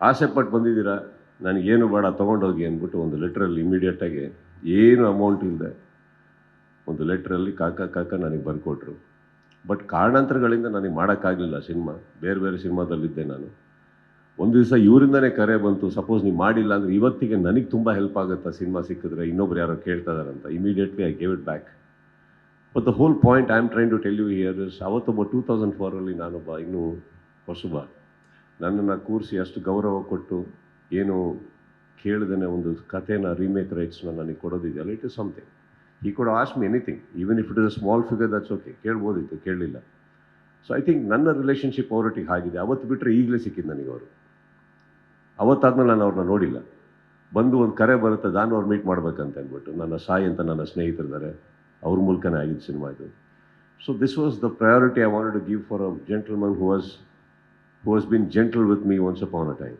ಆಸೆ ಪಟ್ಟು ಬಂದಿದ್ದೀರಾ? ನನಗೇನು ಬೇಡ, ತೊಗೊಂಡೋಗಿ ಅಂದ್ಬಿಟ್ಟು ಒಂದು ಲೆಟ್ರಲ್ಲಿ ಇಮಿಡಿಯೇಟಾಗಿ ಏನು ಅಮೌಂಟ್ ಇಲ್ಲದೆ ಒಂದು ಲೆಟ್ರಲ್ಲಿ ಕಾಕ ಕಾಕ ನನಗೆ ಬರ್ಕೊಟ್ರು. ಬಟ್ ಕಾರಣಾಂತರಗಳಿಂದ ನನಗೆ ಮಾಡೋಕ್ಕಾಗಲಿಲ್ಲ ಸಿನಿಮಾ. ಬೇರೆ ಬೇರೆ ಸಿನಿಮಾದಲ್ಲಿದ್ದೆ ನಾನು. ಒಂದು ದಿವಸ ಇವರಿಂದನೇ ಕರೆ ಬಂತು, ಸಪೋಸ್ ನೀವು ಮಾಡಿಲ್ಲ ಅಂದರೆ ಇವತ್ತಿಗೆ ನನಗೆ ತುಂಬ ಹೆಲ್ಪ್ ಆಗುತ್ತಾ, ಸಿನಿಮಾ ಸಿಕ್ಕಿದ್ರೆ ಇನ್ನೊಬ್ರು ಯಾರೋ ಕೇಳ್ತಾ ಇದಾರಂತ immediately I gave it back but the whole point I am trying to tell you here ಅವತ್ತೊಬ್ಬ two thousand ಫೋರಲ್ಲಿ ನಾನೊಬ್ಬ ಇನ್ನೂ ಹೊಸಬ. ನನ್ನನ್ನು ಕೂರಿಸಿ ಅಷ್ಟು ಗೌರವ ಕೊಟ್ಟು ಏನು ಕೇಳಿದನೇ ಒಂದು ಕಥೆನ ರೀಮೇಕ್ ರೈಟ್ಸ್ನ ನನಗೆ ಕೊಡೋದಿದೆಯಲ್ಲ? ಇಟ್ ಇಸ್ ಸಮಥಿಂಗ್ ಈ ಕೂಡ ask me anything even if it is a small figure that's okay ಕೇಳ್ಬೋದಿತ್ತು ಕೇಳಲಿಲ್ಲ ಸೊ ಐ ಥಿಂಕ್ ನನ್ನ ರಿಲೇಷನ್ಶಿಪ್ ಅವರೊಟ್ಟಿಗೆ ಆಗಿದೆ. ಅವತ್ತು ಬಿಟ್ಟರೆ ಈಗಲೇ ಸಿಕ್ಕಿದ್ದು ನನಗೆ ಅವರು. ಅವತ್ತಾದ್ಮೇಲೆ ನಾನು ಅವ್ರನ್ನ ನೋಡಿಲ್ಲ. ಬಂದು ಒಂದು ಕರೆ ಬರುತ್ತೆ, ನಾನು ಅವ್ರು ಮೀಟ್ ಮಾಡ್ಬೇಕಂತ ಅಂದ್ಬಿಟ್ಟು. ನನ್ನ ಸಾಯಿ ಅಂತ ನನ್ನ ಸ್ನೇಹಿತರಿದ್ದಾರೆ. ಅವ್ರ ಮೂಲಕನೇ ಆಗಿದ್ದು ಸಿನಿಮಾ ಇದು. So this was the priority I wanted to give for a gentleman who was who has been gentle with me once upon a time.